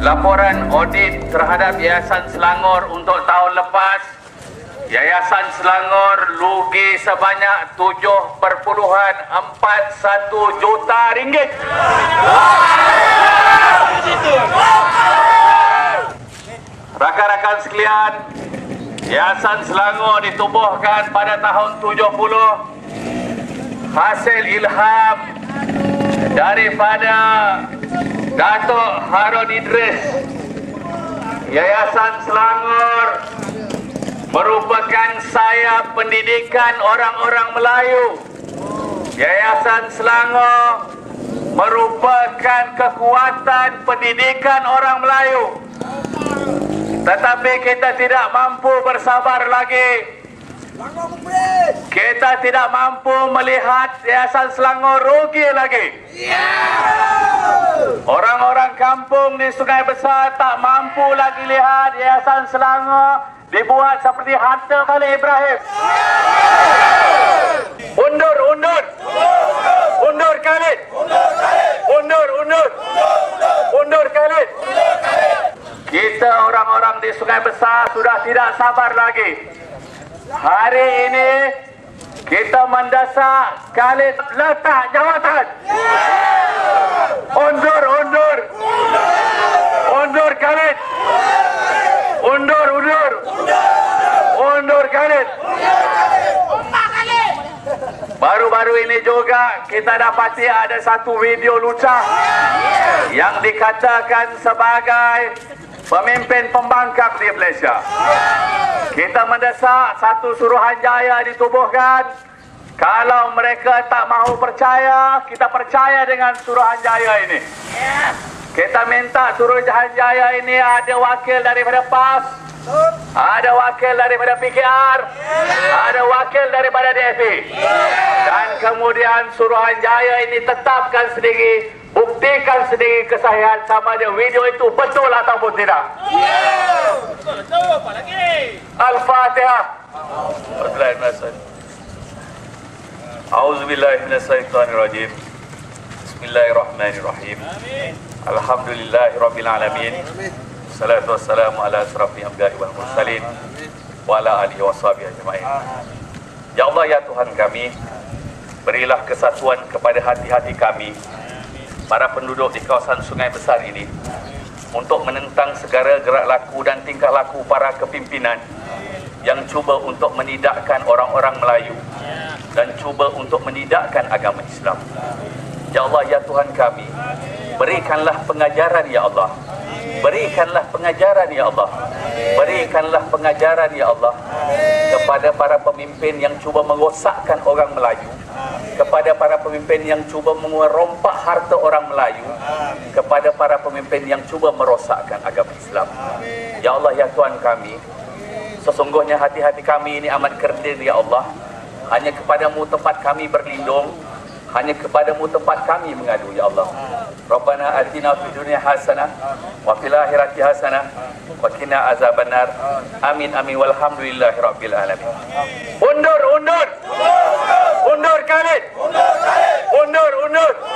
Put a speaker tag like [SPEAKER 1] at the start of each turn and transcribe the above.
[SPEAKER 1] laporan audit terhadap Yayasan Selangor untuk tahun lepas Yayasan Selangor lugi sebanyak 7.41 juta ringgit. Rakan-rakan sekalian, Yayasan Selangor ditubuhkan pada tahun 70 hasil ilham daripada Datuk Harun Idris. Yayasan Selangor merupakan sayap pendidikan orang-orang Melayu. Yayasan Selangor merupakan kekuatan pendidikan orang Melayu. Tetapi kita tidak mampu bersabar lagi. Kita tidak mampu melihat Yayasan Selangor rugi lagi. Orang-orang kampung di Sungai Besar tak mampu lagi lihat Yayasan Selangor dibuat seperti harta Khalil Ibrahim. Undur, undur. Undur Khalid. Undur, undur. Undur Khalid. Kita orang-orang di Sungai Besar sudah tidak sabar lagi. Hari ini kita mendesak Khalid letak jawatan. Undur, undur. Undur Khalid. Undur, undur. Undur Khalid. Baru-baru ini juga kita dapati ada satu video lucah yang dikatakan sebagai pemimpin pembangkang di Malaysia. Kita mendesak satu suruhanjaya ditubuhkan. Kalau mereka tak mahu percaya, kita percaya dengan suruhanjaya ini. Kita minta suruhanjaya ini ada wakil daripada PAS, ada wakil daripada PKR, ada wakil daripada DFI. Kemudian suruhanjaya ini tetapkan sendiri, buktikan sendiri kesahihan sama ada video itu betul ataupun tidak.
[SPEAKER 2] Betul, apa lagi?
[SPEAKER 1] Al-Fatihah. Bismillahirrahmanirrahim. A'udzu billahi minasyaitonir rajim. Bismillahirrahmanirrahim.
[SPEAKER 2] Amin.
[SPEAKER 1] Alhamdulillahirabbil alamin. Salatu wassalamu ala asrafil anbiya'i wal mursalin wa ala alihi washabihi ajmain. Ya Allah ya Tuhan kami, berilah kesatuan kepada hati-hati kami para penduduk di kawasan Sungai Besar ini untuk menentang segala gerak laku dan tingkah laku para kepimpinan yang cuba untuk menidakkan orang-orang Melayu dan cuba untuk menidakkan agama Islam. Ya Allah ya Tuhan kami, berikanlah pengajaran ya Allah. Berikanlah pengajaran ya Allah. Berikanlah pengajaran ya Allah kepada para pemimpin yang cuba merosakkan orang Melayu, kepada para pemimpin yang cuba merompak harta orang Melayu, kepada para pemimpin yang cuba merosakkan agama Islam. Ya Allah ya Tuhan kami, sesungguhnya hati-hati kami ini amat kerdil ya Allah. Hanya kepadamu tempat kami berlindung, hanya kepadamu tempat kami mengadu ya Allah. Rabbana atina fid dunya hasanah wa fil akhirati hasanah wa qina azabannar. Amin amin walhamdulillahi rabbil alamin. Undur undur. Undur Khalid. Undur Khalid. Undur undur. Undur Khalid.